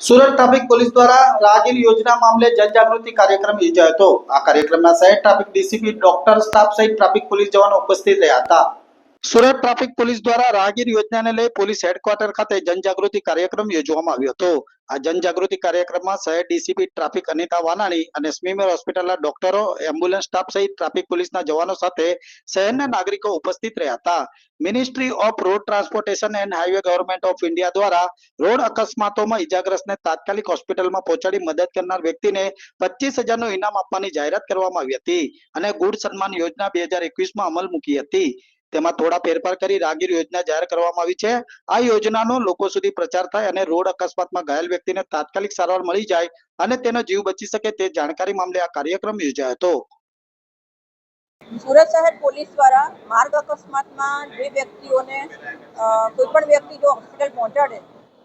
Surat traffic police દ્વારા રાહગીર યોજના મામલે જનજાગૃતિ કાર્યક્રમ યોજાયો હતો. આ કાર્યક્રમમાં શહેર ટ્રાફિક ડીસીપી ડોક્ટર સ્ટાફ સહિત ટ્રાફિક પોલીસ જવાનો ઉપસ્થિત રહ્યા હતા. સુરત ટ્રાફિક પોલીસ દ્વારા રાહગીર યોજનાને લઈ પોલીસ હેડક્વાર્ટર ખાતે જનજાગૃતિ કાર્યક્રમ યોજવામાં આવ્યો હતો. આ જનજાગૃતિ કાર્યક્રમમાં શહેર ડીસીપી ટ્રાફિક અનિતા વાનાણી અને સ્મીમેર હોસ્પિટલના ડોક્ટરો, એમ્બ્યુલન્સ સ્ટાફ સહિત ટ્રાફિક પોલીસના જવાનો સાથે શહેરના નાગરિકો ઉપસ્થિત રહ્યા હતા. Ministry of road transportation and highway government of India દ્વારા રોડ અકસ્માતોમાં ઇજાગ્રસ્તને તાત્કાલિક હોસ્પિટલમાં પહોંચાડી મદદ કરનાર વ્યક્તિને પચીસ હજારનું ઇનામ આપવાની જાહેરાત કરવામાં આવી હતી અને ગુડ સન્માન યોજના બે હજાર એકવીસમાં અમલ મૂકી હતી. તેમાં થોડા ફેરફાર કરી રાગીર યોજના જાહેર કરવામાં આવી છે. આ યોજનાનો લોકો સુધી પ્રચાર થાય અને રોડ અકસ્માતમાં ઘાયલ વ્યક્તિને તાત્કાલિક સારવાર મળી જાય અને તેનો જીવ બચી શકે તે જાણકારી મામલે આ કાર્યક્રમ યોજાયો હતો. સુરત શહેર પોલીસ દ્વારા માર્ગ અકસ્માતમાં જે વ્યક્તિઓને કોઈ પણ વ્યક્તિ જો હોસ્પિટલ પહોંચાડે,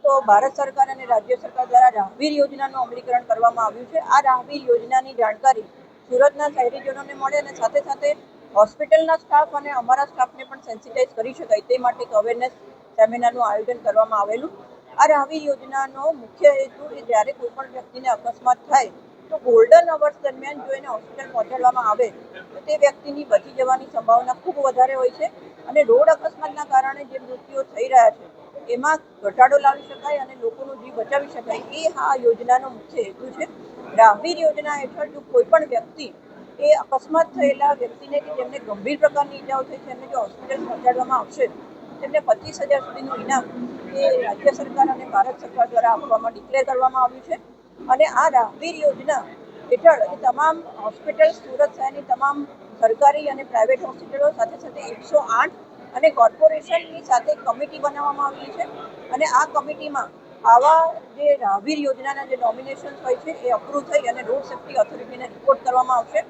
તો ભારત સરકાર અને રાજ્ય સરકાર દ્વારા રાહવીર યોજનાનું અમલીકરણ કરવામાં આવ્યું છે. આ રાહવીર યોજનાની જાણકારી સુરતના શહેરીજનોને મળે અને સાથે સાથે હોસ્પિટલના સ્ટાફ અને અમારા સ્ટાફને પણ સેન્સિટાઇઝ કરી શકાય તે માટે એક અવેરનેસ સેમિનારનું આયોજન કરવામાં આવેલું. આ રાહવીર યોજનાનો મુખ્ય હેતુ એ જ્યારે કોઈ પણ વ્યક્તિને અકસ્માત થાય તો ગોલ્ડન અવર્સ દરમિયાન જો એને હોસ્પિટલ પહોંચાડવામાં આવે, તો તે વ્યક્તિની બચી જવાની સંભાવના ખૂબ વધારે હોય છે અને રોડ અકસ્માતના કારણે જે મૃત્યુઓ થઈ રહ્યા છે, એમાં ઘટાડો લાવી શકાય અને લોકોનો જીવ બચાવી શકાય, એ આ યોજનાનો મુખ્ય હેતુ છે. રાહવીર યોજના હેઠળ જો કોઈ પણ વ્યક્તિ એ અકસ્માત થયેલા વ્યક્તિને કે જેમને ગંભીર પ્રકારની ઈજાઓ થઈ છે, એમને જો હોસ્પિટલ પહોંચાડવામાં આવશે, તેમને પચીસ હજાર સુધીનું ઇનામ એ રાજ્ય સરકાર અને ભારત સરકાર દ્વારા આપવામાં ડિક્લેર કરવામાં આવ્યું છે. અને આ રાહવીર યોજના હેઠળ તમામ હોસ્પિટલ સુરત શહેરની તમામ સરકારી અને પ્રાઇવેટ હોસ્પિટલો સાથે સાથે એકસો આઠ અને કોર્પોરેશનની સાથે કમિટી બનાવવામાં આવી છે. અને આ કમિટીમાં આવા જે રાહવીર યોજનાના જે નોમિનેશન્સ હોય છે, એ અપ્રૂવ થઈ અને રોડ સેફ્ટી ઓથોરિટીને રિપોર્ટ કરવામાં આવશે.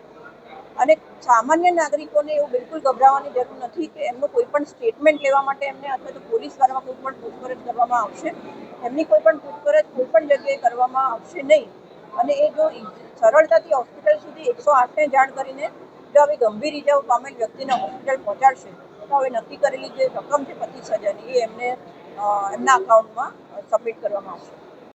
અને સામાન્ય નાગરિકોને એવું બિલકુલ ગભરાવાની જરૂર નથી કે એમનું કોઈ પણ સ્ટેટમેન્ટ લેવા માટે એમને અથવા તો પોલીસ દ્વારા કોઈ પણ પૂછપરછ કરવામાં આવશે. એમની કોઈ પણ પૂછપરછ કોઈ પણ જગ્યાએ કરવામાં આવશે નહીં. અને એ જો સરળતાથી હોસ્પિટલ સુધી એકસો આઠને જાણ કરીને જો આવી ગંભીર ઇજાઓ પામેલ વ્યક્તિને હોસ્પિટલ પહોંચાડશે, તો હવે નક્કી કરેલી જે રકમ છે પચીસ હજારની, એ એમને એમના અકાઉન્ટમાં સબમિટ કરવામાં આવશે.